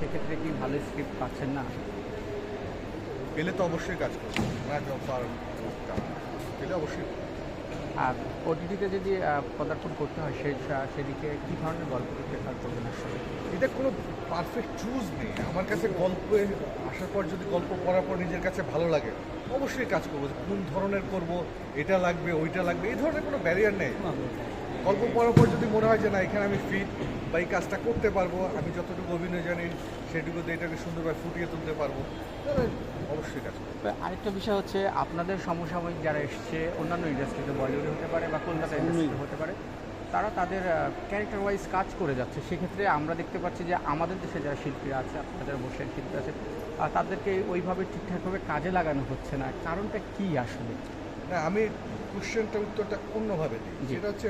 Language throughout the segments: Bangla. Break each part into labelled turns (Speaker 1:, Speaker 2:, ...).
Speaker 1: সেক্ষেত্রে কি ভালো স্ক্রিপ্ট পাচ্ছেন না?
Speaker 2: পেলে তো অবশ্যই কাজ করব। পেলে অবশ্যই
Speaker 1: আর ওটিটিতে যদি পদার্পণ করতে হয় সে সেদিকে কী ধরনের গল্পকে প্রেফার করবেন আসলে?
Speaker 2: এটা কোনো পারফেক্ট চুজ নেই। আমার কাছে গল্পে আসার পর যদি গল্প পড়ার পর নিজের কাছে ভালো লাগে অবশ্যই কাজ করব। কোন ধরনের করব এটা লাগবে ওইটা লাগবে এই ধরনের কোনো ব্যারিয়ার নেই। গল্প পড়ার পর যদি মনে হয় যে না এখানে আমি ফিট বা এই কাজটা করতে পারব আমি যতটুকু অভিনয় জানি সেটুকু দিয়ে এটাকে সুন্দরভাবে ফুটিয়ে তুলতে পারব অবশ্যই কাজ করব।
Speaker 1: আরেকটা বিষয় হচ্ছে আপনাদের সমসাময়িক যারা এসছে অন্যান্য ইন্ডাস্ট্রিতে বলিউডে হতে পারে বা কলকাতা ইন্ডাস্ট্রিতে হতে পারে তারা তাদের ক্যারেক্টার ওয়াইজ কাজ করে যাচ্ছে। সেক্ষেত্রে আমরা দেখতে পাচ্ছি যে আমাদের দেশে যারা শিল্পীরা আছে আপনারা যারা বসে শিল্পী আছে তাদেরকে ওইভাবে ঠিকঠাকভাবে কাজে লাগানো হচ্ছে না। কারণটা কি আসলে?
Speaker 2: না আমি কোশ্চেনটার উত্তরটা অন্যভাবে দিই। সেটা হচ্ছে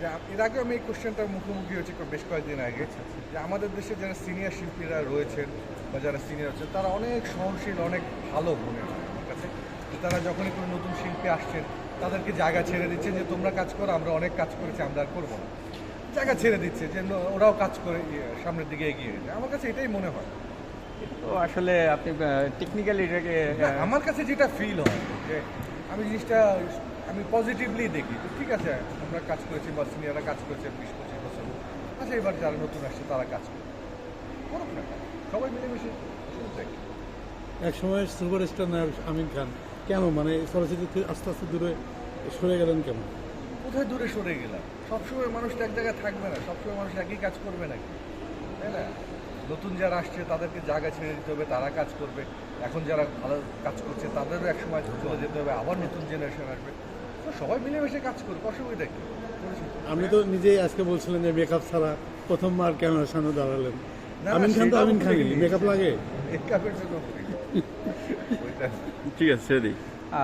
Speaker 2: যে এর আগে আমি এই কোশ্চেনটার মুখোমুখি হয়েছি বেশ কয়েকদিন আগে যে আমাদের দেশে যারা সিনিয়র শিল্পীরা রয়েছেন বা যারা সিনিয়র আছেন তারা অনেক সহনশীল অনেক ভালো মনে হয় আমার কাছে। তারা যখনই কোনো নতুন শিল্পী আসছেন তাদেরকে জায়গা ছেড়ে দিচ্ছেন যে তোমরা কাজ করো আমরা অনেক কাজ করেছি আমরা আর করব না। জায়গা ছেড়ে দিচ্ছে যে ওরাও কাজ করে ইয়ে, সামনের দিকে এগিয়ে যায়। আমার কাছে এটাই মনে হয়।
Speaker 1: তো আসলে আপনি টেকনিক্যালি এটাকে
Speaker 2: আমার কাছে যেটা ফিল হয় যে আমি জিনিসটা আমি পজিটিভলি দেখি। যে ঠিক আছে আমরা কাজ করেছি বা সিনিয়ররা কাজ করেছে বিশ পঁচিশ বছর। আচ্ছা এবার যারা নতুন আসছে তারা কাজ করে করুক না সবাই মিলেমিশে দেখি
Speaker 3: এক সময় সুপারস্টার নায়ক আমিন খান কেন মানে চলচ্চিত্র আস্তে আস্তে দূরে সরে গেলেন কেন
Speaker 2: কোথায় দূরে সরে গেলাম? সবসময় মানুষ তো এক জায়গায় থাকবে না সবসময় মানুষ একই কাজ করবে নাকি? তাই না? নতুন যারা আসছে তাদেরকে জায়গা ছেড়ে দিতে হবে তারা কাজ করবে। এখন যারা ভালো কাজ করছে তাদেরও এক সময় চলে যেতে হবে আবার নতুন জেনারেশন আসবে। তো সবাই মিলেমিশে কাজ করবে অসুবিধা কি?
Speaker 3: আপনি তো নিজেই আজকে বলছিলেন যে মেকআপ ছাড়া প্রথমবার ক্যামেরার সামনে দাঁড়ালেন। আমিন খান তো আমিন খানই
Speaker 2: বলিনি।
Speaker 3: মেকআপ লাগে?
Speaker 2: মেকআপের জন্য
Speaker 4: ঠিক আছে